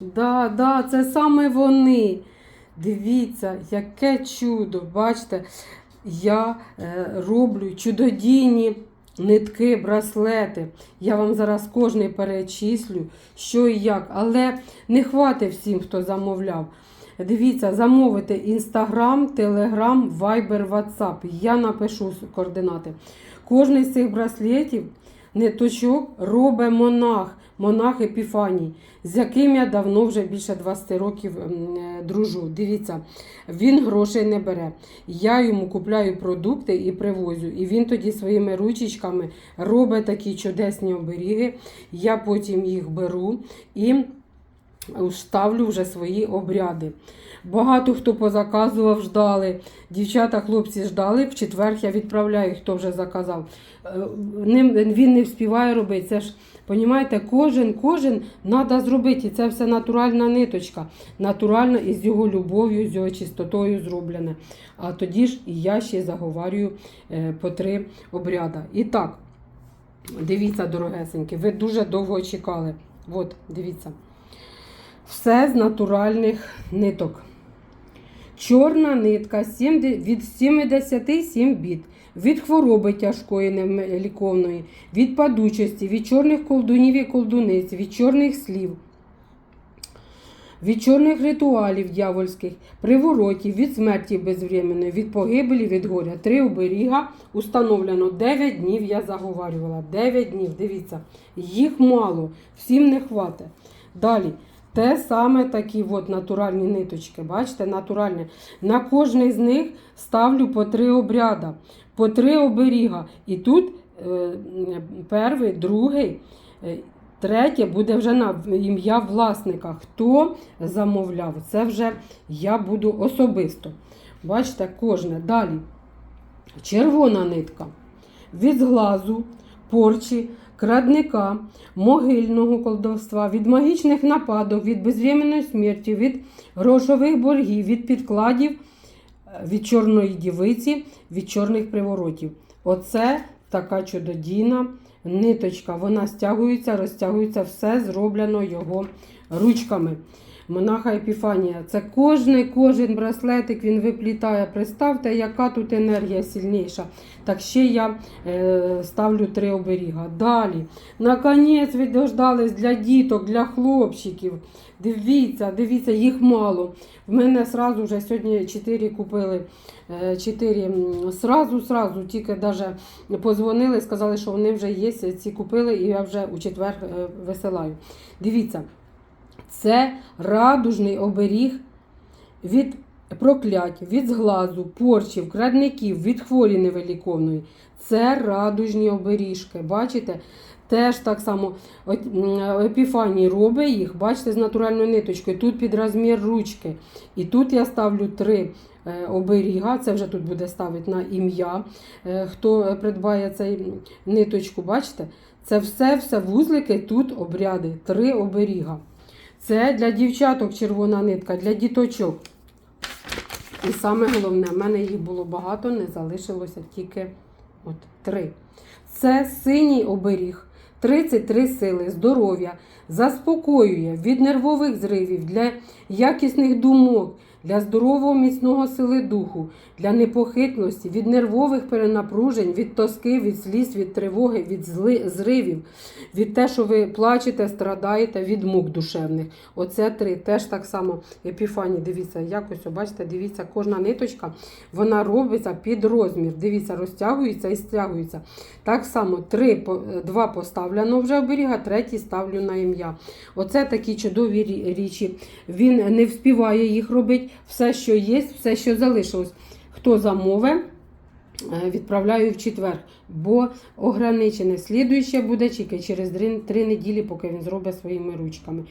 Да, да, це саме вони. Дивіться, яке чудо. Бачите, я е, роблю чудодійні нитки, браслети. Я вам зараз кожний перечислю, що і як. Але не хватить всім, хто замовляв. Дивіться, замовити Інстаграм, Телеграм, Вайбер, Ватсап. Я напишу координати. Кожний з цих браслетів ниточок робить монах, монах Епіфаній, з яким я давно вже більше 20 років е, дружу. Дивіться, він грошей не бере. Я йому купляю продукти і привозю. І він тоді своїми ручечками робить такі чудесні оберіги. Я потім їх беру і ставлю вже свої обряди. Багато хто позаказував, ждали. Дівчата, хлопці ждали. В четвер я відправляю, хто вже заказав. Е, Він не вспіває робити. Це ж, понімаєте, кожен, кожен треба зробити. І це все натуральна ниточка. Натурально і з його любов'ю, з його чистотою зроблене. А тоді ж і я ще заговарюю е, по три обряда. І так, дивіться, дорогесенькі, ви дуже довго чекали. От, дивіться. Все з натуральних ниток. Чорна нитка від 77 біт, від хвороби тяжкої невліковної, від падучості, від чорних колдунів і колдуниць, від чорних слів, від чорних ритуалів дьявольських, приворотів, від смерті безвременної, від погибелі, від горя. Три оберіга установлено 9 днів. Я заговарювала. 9 днів. Дивіться, їх мало, всім не хватить. Далі. Те саме такі от натуральні ниточки. Бачите, натуральні. На кожний з них ставлю по три обряда, по три оберіга. І тут е, перший, другий, е, третє буде вже на ім'я власника. Хто замовляв, це вже я буду особисто. Бачите, кожне. Далі. Червона нитка. Від зглазу, порчі, крадника, могильного колдовства, від магічних нападок, від безвременної смерті, від грошових боргів, від підкладів, е, від чорної дівиці, від чорних приворотів. Оце така чудодійна ниточка. Вона стягується, розтягується, все зроблено його ручками. Монаха Епіфанія. Це кожний, кожен браслетик він виплітає. Представте, яка тут енергія сильніша. Так ще я е, ставлю три оберіга. Далі. Наконець ви дождались для діток, для хлопчиків. Дивіться, дивіться, їх мало. В мене сразу вже сьогодні 4 купили. 4 сразу, сразу, тільки даже позвонили, сказали, що вони вже є, ці купили, і я вже у четвер е, висилаю. Дивіться. Це радужний оберіг від проклять, від зглазу, порчів, крадників, від хворі невиліковної. Це радужні оберіжки. Бачите? Теж так само Епіфаній робить їх, бачите, з натуральною ниточкою. Тут під розмір ручки. І тут я ставлю три е, оберіга. Це вже тут буде ставити на ім'я. Е, Хто придбає цей ниточку, бачите? Це все-все вузлики, тут обряди, три оберіга. Це для дівчаток червона нитка, для діточок. І саме головне, в мене їх було багато, не залишилося тільки от, три. Це синій оберіг, 33 сили, здоров'я, заспокоює від нервових зривів, для якісних думок, для здорового міцного сили духу, для непохитності, від нервових перенапружень, від тоски, від сліз, від тривоги, від зли, зривів, від те, що ви плачете, страдаєте, від мук душевних. Оце три. Теж так само епіфані. Дивіться, якось, бачите, дивіться, кожна ниточка вона робиться під розмір. Дивіться, розтягується і стягується. Так само три, два поставлено вже оберіга, третій ставлю на ім'я. Оце такі чудові річі. Він не вспіває їх робити. Все, що є, все, що залишилось. Хто замовить, е, відправляю в четвер, бо ограничене. Слідуюче буде тільки через три, три неділі, поки він зробить своїми ручками.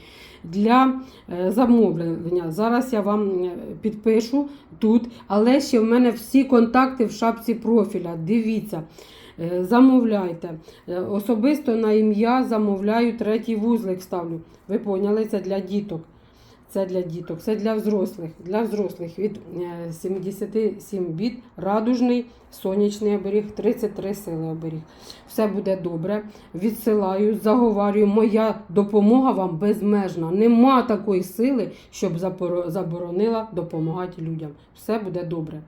Для е, замовлення. Зараз я вам е, підпишу тут, але ще в мене всі контакти в шапці профіля. Дивіться. Е, Замовляйте. Особисто на ім'я замовляю третій вузлик ставлю. Ви поняли, це для діток. Це для діток, це для взрослих. Для взрослих від е, 77 біт, радужний, сонячний оберіг, 33 сили оберіг. Все буде добре. Відсилаю, заговарюю. Моя допомога вам безмежна. Нема такої сили, щоб заборонила допомагати людям. Все буде добре.